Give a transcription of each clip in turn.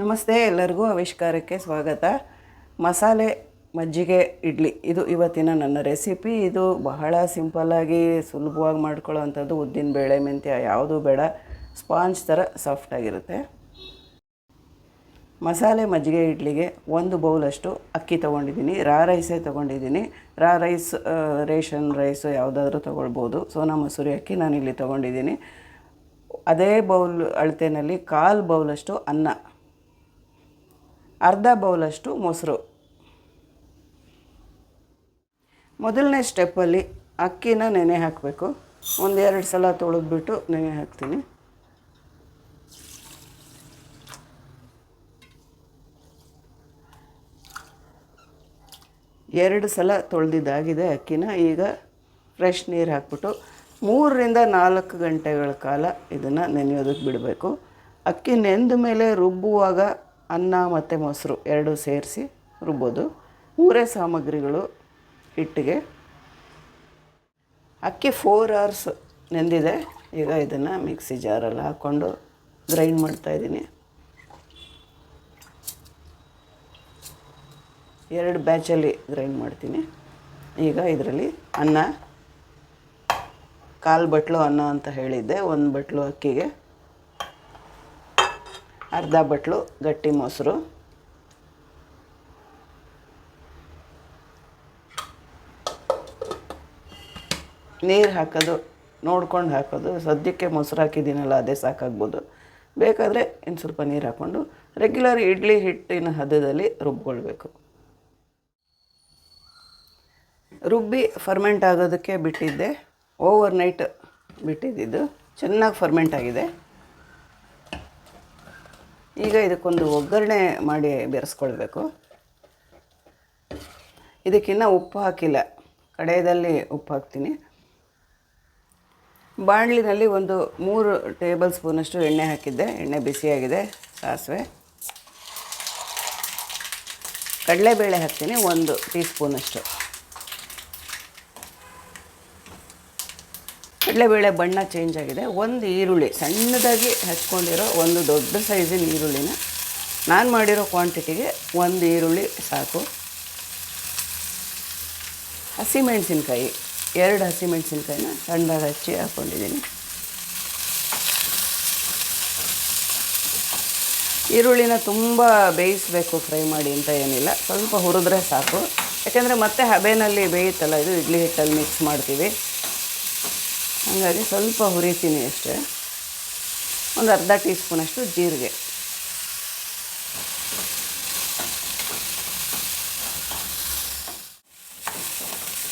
ನಮಸ್ತೆ ಎಲ್ಲರಿಗೂ ಆವಿಷ್ಕಾರಕ್ಕೆ ಸ್ವಾಗತ. ಮಸಾಲೆ ಮಜ್ಜಿಗೆ ಇಡ್ಲಿ, ಇದು ಇವತ್ತಿನ ನನ್ನ ರೆಸಿಪಿ. ಇದು ಬಹಳ ಸಿಂಪಲ್ಲಾಗಿ ಸುಲಭವಾಗಿ ಮಾಡ್ಕೊಳ್ಳೋವಂಥದ್ದು ಉದ್ದಿನ ಬೇಳೆ, ಮೆಂತ್ಯ, ಯಾವುದೂ ಬೇಡ. ಸ್ಪಾಂಜ್ ಥರ ಸಾಫ್ಟಾಗಿರುತ್ತೆ ಮಸಾಲೆ ಮಜ್ಜಿಗೆ ಇಡ್ಲಿಗೆ ಒಂದು ಬೌಲಷ್ಟು ಅಕ್ಕಿ ತೊಗೊಂಡಿದ್ದೀನಿ. ರಾ ರೈಸೇ ತೊಗೊಂಡಿದ್ದೀನಿ. ರಾ ರೈಸ್ ರೇಷನ್ ರೈಸು ಯಾವುದಾದ್ರೂ ತೊಗೊಳ್ಬೋದು. ಸೋನಾ ಮಸೂರಿ ಅಕ್ಕಿ ನಾನಿಲ್ಲಿ ತೊಗೊಂಡಿದ್ದೀನಿ. ಅದೇ ಬೌಲ್ ಅಳತೆಯಲ್ಲಿ ಕಾಲು ಬೌಲಷ್ಟು ಅನ್ನ. ಅರ್ಧ ಬೌಲಷ್ಟು ಮೊಸರು. ಮೊದಲನೇ ಸ್ಟೆಪ್ಪಲ್ಲಿ ಅಕ್ಕಿನ ನೆನೆ ಹಾಕಬೇಕು. ಒಂದೆರಡು ಸಲ ತೊಳೆದ್ಬಿಟ್ಟು ನೆನೆ ಹಾಕ್ತೀನಿ. ಎರಡು ಸಲ ತೊಳೆದಿದ್ದಾಗಿದೆ ಅಕ್ಕಿನ. ಈಗ ಫ್ರೆಶ್ ನೀರು ಹಾಕ್ಬಿಟ್ಟು ಮೂರರಿಂದ ನಾಲ್ಕು ಗಂಟೆಗಳ ಕಾಲ ಇದನ್ನು ನೆನೆಯೋದಕ್ಕೆ ಬಿಡಬೇಕು. ಅಕ್ಕಿ ನೆಂದ ಮೇಲೆ ರುಬ್ಬುವಾಗ ಅನ್ನ ಮತ್ತು ಮೊಸರು ಎರಡು ಸೇರಿಸಿ ರುಬ್ಬೋದು. ಮೂರೇ ಸಾಮಗ್ರಿಗಳು ಹಿಟ್ಟಿಗೆ. ಅಕ್ಕಿ ಫೋರ್ ಅವರ್ಸ್ ನೆಂದಿದೆ. ಈಗ ಇದನ್ನು ಮಿಕ್ಸಿ ಜಾರಲ್ಲಿ ಹಾಕ್ಕೊಂಡು ಗ್ರೈಂಡ್ ಮಾಡ್ತಾಯಿದ್ದೀನಿ ಎರಡು ಬ್ಯಾಚಲ್ಲಿ ಗ್ರೈಂಡ್ ಮಾಡ್ತೀನಿ. ಈಗ ಇದರಲ್ಲಿ ಅನ್ನ, ಕಾಲು ಬಟ್ಲು ಅನ್ನ ಅಂತ ಹೇಳಿದ್ದೆ. ಒಂದು ಬಟ್ಲು ಅಕ್ಕಿಗೆ. ಅರ್ಧ ಬಟ್ಲು, ಗಟ್ಟಿ ಮೊಸರು. ನೀರು ಹಾಕೋದು, ನೋಡ್ಕೊಂಡು ಹಾಕೋದು. ಸದ್ಯಕ್ಕೆ ಮೊಸರು ಹಾಕಿದ್ದೀನಲ್ಲ, ಅದೇ ಸಾಕಾಗ್ಬೋದು. ಬೇಕಾದರೆ ಇನ್ನು ಸ್ವಲ್ಪ ನೀರು ಹಾಕ್ಕೊಂಡು ರೆಗ್ಯುಲರ್ ಇಡ್ಲಿ ಹಿಟ್ಟಿನ ಹದದಲ್ಲಿ ರುಬ್ಕೊಳ್ಬೇಕು. ರುಬ್ಬಿ ಫರ್ಮೆಂಟ್ ಆಗೋದಕ್ಕೆ ಬಿಟ್ಟಿದ್ದೆ. ಓವರ್ ನೈಟ್ ಬಿಟ್ಟಿದ್ದಿದ್ದು. ಚೆನ್ನಾಗಿ ಫರ್ಮೆಂಟ್ ಆಗಿದೆ. ಈಗ ಇದಕ್ಕೊಂದು ಒಗ್ಗರಣೆ ಮಾಡಿ ಬೆರೆಸ್ಕೊಳ್ಬೇಕು. ಇದಕ್ಕಿನ್ನ ಉಪ್ಪು ಹಾಕಿಲ್ಲ. ಕಡೆಯದಲ್ಲಿ ಉಪ್ಪು ಹಾಕ್ತೀನಿ. ಬಾಣಲಿನಲ್ಲಿ ಒಂದು ಮೂರು ಟೇಬಲ್ ಸ್ಪೂನಷ್ಟು ಎಣ್ಣೆ ಹಾಕಿದ್ದೆ. ಎಣ್ಣೆ ಬಿಸಿಯಾಗಿದೆ, ಸಾಸಿವೆ. ಕಡಲೆಬೇಳೆ ಹಾಕ್ತೀನಿ, ಒಂದು ಟೀ ಸ್ಪೂನಷ್ಟು ಕಡಲೆಬೇಳೆ ಬಣ್ಣ ಚೇಂಜ್ ಆಗಿದೆ. ಒಂದು ಈರುಳ್ಳಿ, ಸಣ್ಣದಾಗಿ ಹಚ್ಕೊಂಡಿರೋ ಒಂದು ದೊಡ್ಡ ಸೈಜಿನ ಈರುಳ್ಳಿನ ನಾನು ಮಾಡಿರೋ ಕ್ವಾಂಟಿಟಿಗೆ ಒಂದು ಈರುಳ್ಳಿ ಸಾಕು. ಹಸಿಮೆಣಸಿನ್ಕಾಯಿ ಎರಡು ಹಸಿಮೆಣಸಿನ್ಕಾಯಿನ ಸಣ್ಣದಾಗಿ ಹಚ್ಚಿ ಹಾಕ್ಕೊಂಡಿದ್ದೀನಿ ಈರುಳ್ಳಿನ ತುಂಬ ಬೇಯಿಸಬೇಕು, ಫ್ರೈ ಮಾಡಿ ಅಂತ ಏನಿಲ್ಲ. ಸ್ವಲ್ಪ ಹುರಿದ್ರೆ ಸಾಕು. ಯಾಕೆಂದರೆ ಮತ್ತೆ ಹಬೆನಲ್ಲಿ ಬೇಯುತ್ತಲ್ಲ ಇದು ಇಡ್ಲಿ ಹಿಟ್ಟಲ್ಲಿ ಮಿಕ್ಸ್ ಮಾಡ್ತೀವಿ. ಹಾಗಾಗಿ ಸ್ವಲ್ಪ ಹುರಿತೀನಿ ಅಷ್ಟೇ. ಒಂದು ಅರ್ಧ ಟೀ ಸ್ಪೂನಷ್ಟು ಜೀರಿಗೆ.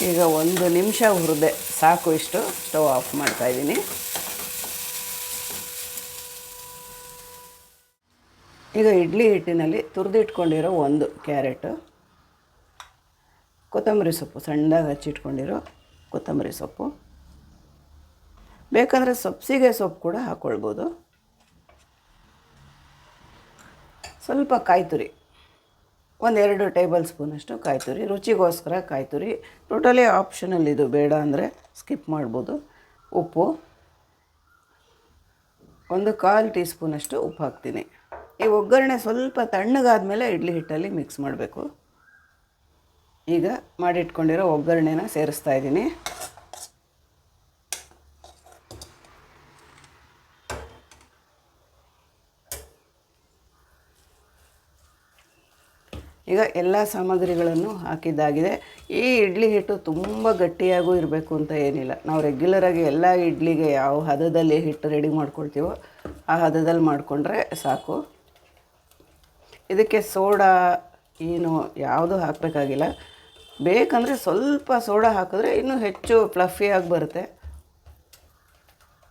ಈಗ ಒಂದು ನಿಮಿಷ ಹುರಿದೆ. ಸಾಕು ಇಷ್ಟು. ಸ್ಟವ್ ಆಫ್ ಮಾಡ್ತಾ ಇದ್ದೀನಿ. ಈಗ ಇಡ್ಲಿ ಹಿಟ್ಟಿನಲ್ಲಿ ತುರಿದಿಟ್ಕೊಂಡಿರೋ ಒಂದು ಕ್ಯಾರೆಟು. ಕೊತ್ತಂಬರಿ ಸೊಪ್ಪು, ಸಣ್ಣದಾಗಿ ಹಚ್ಚಿಟ್ಕೊಂಡಿರೋ ಕೊತ್ತಂಬರಿ ಸೊಪ್ಪು. ಬೇಕಂದರೆ ಸಬ್ಸಿಗೆ ಸೊಪ್ಪು ಕೂಡ ಹಾಕ್ಕೊಳ್ಬೋದು ಸ್ವಲ್ಪ ಕಾಯಿ ತುರಿ ಒಂದೆರಡು ಟೇಬಲ್ ಸ್ಪೂನಷ್ಟು ಕಾಯಿ ತುರಿ ರುಚಿಗೋಸ್ಕರ ಕಾಯಿ ತುರಿ ಟೋಟಲಿ ಆಪ್ಷನಲ್ ಇದು ಬೇಡ ಅಂದರೆ ಸ್ಕಿಪ್ ಮಾಡ್ಬೋದು. ಉಪ್ಪು. ಒಂದು ಕಾಲು ಟೀ ಸ್ಪೂನಷ್ಟು ಉಪ್ಪು ಹಾಕ್ತೀನಿ. ಈ ಒಗ್ಗರಣೆ ಸ್ವಲ್ಪ ತಣ್ಣಗಾದ್ಮೇಲೆ ಇಡ್ಲಿ ಹಿಟ್ಟಲ್ಲಿ ಮಿಕ್ಸ್ ಮಾಡಬೇಕು. ಈಗ ಮಾಡಿಟ್ಕೊಂಡಿರೋ ಒಗ್ಗರಣೆನ ಸೇರಿಸ್ತಾ ಇದ್ದೀನಿ. ಈಗ ಎಲ್ಲ ಸಾಮಗ್ರಿಗಳನ್ನು ಹಾಕಿದ್ದಾಗಿದೆ. ಈ ಇಡ್ಲಿ ಹಿಟ್ಟು ತುಂಬ ಗಟ್ಟಿಯಾಗೂ ಇರಬೇಕು ಅಂತ ಏನಿಲ್ಲ. ನಾವು ರೆಗ್ಯುಲರಾಗಿ ಎಲ್ಲ ಇಡ್ಲಿಗೆ ಯಾವ ಹದದಲ್ಲಿ ಹಿಟ್ಟು ರೆಡಿ ಮಾಡ್ಕೊಳ್ತೀವೋ ಆ ಹದದಲ್ಲಿ ಮಾಡಿಕೊಂಡ್ರೆ ಸಾಕು. ಇದಕ್ಕೆ ಸೋಡಾ ಏನು ಯಾವುದೂ ಹಾಕಬೇಕಾಗಿಲ್ಲ. ಬೇಕಂದರೆ ಸ್ವಲ್ಪ ಸೋಡಾ ಹಾಕಿದ್ರೆ ಇನ್ನೂ ಹೆಚ್ಚು ಫ್ಲಫಿಯಾಗಿ ಬರುತ್ತೆ.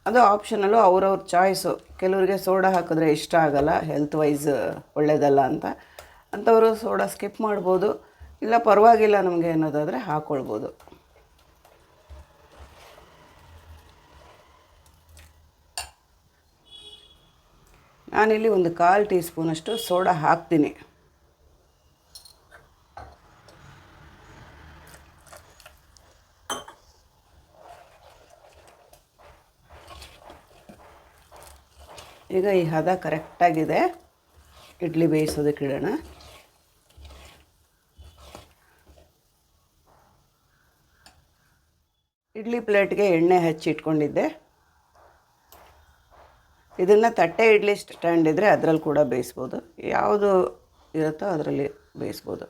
ಅದು ಆಪ್ಷನಲ್ಲು ಅವ್ರವ್ರ ಚಾಯ್ಸು ಕೆಲವರಿಗೆ ಸೋಡಾ ಹಾಕಿದ್ರೆ ಇಷ್ಟ ಆಗಲ್ಲ ಹೆಲ್ತ್ ವೈಸ್ ಒಳ್ಳೆಯದಲ್ಲ ಅಂತ. ಅಂಥವರು ಸೋಡಾ ಸ್ಕಿಪ್ ಮಾಡ್ಬೋದು. ಇಲ್ಲ ಪರವಾಗಿಲ್ಲ ನಮಗೆ ಅನ್ನೋದಾದರೆ ಹಾಕ್ಕೊಳ್ಬೋದು ನಾನಿಲ್ಲಿ ಒಂದು ಕಾಲು ಟೀ ಸ್ಪೂನಷ್ಟು ಸೋಡಾ ಹಾಕ್ತೀನಿ. ಈಗ ಈ ಹದ ಕರೆಕ್ಟಾಗಿದೆ ಇಡ್ಲಿ ಬೇಯಿಸೋದಕ್ಕೆ ಇಡೋಣ. ಇಡ್ಲಿ ಪ್ಲೇಟ್ಗೆ ಎಣ್ಣೆ ಹಚ್ಚಿ ಇಟ್ಕೊಂಡಿದ್ದೆ. ಇದನ್ನು ತಟ್ಟೆ ಇಡ್ಲಿ ಸ್ಟ್ಯಾಂಡ್ ಇದ್ದರೆ ಅದರಲ್ಲಿ ಕೂಡ ಬೇಯಿಸ್ಬೋದು. ಯಾವುದು ಇರುತ್ತೋ ಅದರಲ್ಲಿ ಬೇಯಿಸ್ಬೋದು.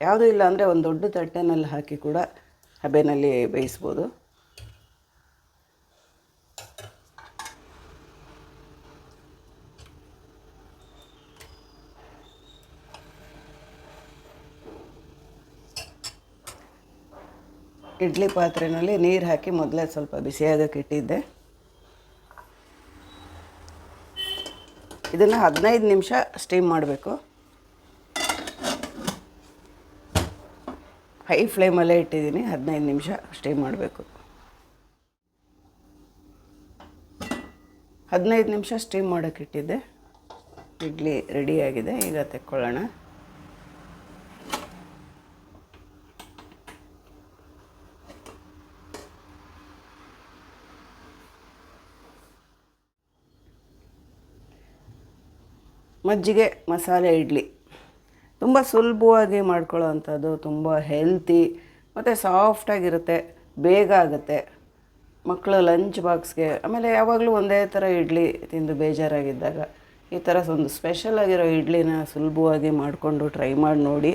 ಯಾವುದೂ ಇಲ್ಲ ಅಂದರೆ ಒಂದು ದೊಡ್ಡ ತಟ್ಟೆನಲ್ಲಿ ಹಾಕಿ ಕೂಡ ಹಬೆನಲ್ಲಿ ಬೇಯಿಸ್ಬೋದು. ಇಡ್ಲಿ ಪಾತ್ರೆಯಲ್ಲಿ ನೀರು ಹಾಕಿ ಮೊದಲೇ ಸ್ವಲ್ಪ ಬಿಸಿಯಾಗಕ್ಕೆ ಇಟ್ಟಿದ್ದೆ. ಇದನ್ನು ಹದಿನೈದು ನಿಮಿಷ ಸ್ಟೀಮ್ ಮಾಡಬೇಕು. ಹೈ ಫ್ಲೇಮಲ್ಲೇ ಇಟ್ಟಿದ್ದೀನಿ, ಹದಿನೈದು ನಿಮಿಷ ಸ್ಟೀಮ್ ಮಾಡಬೇಕು. ಹದಿನೈದು ನಿಮಿಷ ಸ್ಟೀಮ್ ಮಾಡೋಕ್ಕಿಟ್ಟಿದ್ದೆ ಇಡ್ಲಿ ರೆಡಿಯಾಗಿದೆ ಈಗ ತೆಕ್ಕೊಳ್ಳೋಣ. ಮಜ್ಜಿಗೆ, ಮಸಾಲೆ, ಇಡ್ಲಿ. ತುಂಬ ಸುಲಭವಾಗಿ ಮಾಡ್ಕೊಳ್ಳೋ ಅಂಥದ್ದು ತುಂಬ ಹೆಲ್ತಿ ಮತ್ತು ಸಾಫ್ಟಾಗಿರುತ್ತೆ ಬೇಗ ಆಗುತ್ತೆ. ಮಕ್ಕಳು ಲಂಚ್ ಬಾಕ್ಸ್ಗೆ ಆಮೇಲೆ ಯಾವಾಗಲೂ ಒಂದೇ ಥರ ಇಡ್ಲಿ ತಿಂದು ಬೇಜಾರಾಗಿದ್ದಾಗ, ಈ ಥರ ಒಂದು ಸ್ಪೆಷಲ್ ಆಗಿರೋ ಇಡ್ಲಿನ ಸುಲಭವಾಗಿ ಮಾಡಿಕೊಂಡು ಟ್ರೈ ಮಾಡಿ ನೋಡಿ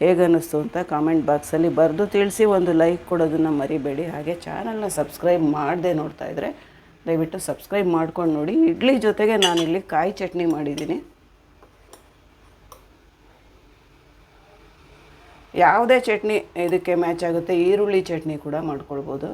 ಹೇಗನ್ನಿಸ್ತು ಅಂತ ಕಾಮೆಂಟ್ ಬಾಕ್ಸಲ್ಲಿ ಬರೆದು ತಿಳಿಸಿ, ಒಂದು ಲೈಕ್ ಕೊಡೋದನ್ನು ಮರಿಬೇಡಿ. ಹಾಗೆ ಚಾನಲ್ನ ಸಬ್ಸ್ಕ್ರೈಬ್ ಮಾಡದೆ ನೋಡ್ತಾ ಇದ್ದರೆ ದಯವಿಟ್ಟು ಸಬ್ಸ್ಕ್ರೈಬ್ ಮಾಡ್ಕೊಂಡು ನೋಡಿ. ಇಡ್ಲಿ ಜೊತೆಗೆ ನಾನಿಲ್ಲಿ ಕಾಯಿ ಚಟ್ನಿ ಮಾಡಿದ್ದೀನಿ. ಯಾವುದೇ ಚಟ್ನಿ ಇದಕ್ಕೆ ಮ್ಯಾಚ್ ಆಗುತ್ತೆ ಈರುಳ್ಳಿ ಚಟ್ನಿ ಕೂಡ ಮಾಡ್ಕೊಳ್ಬೋದು.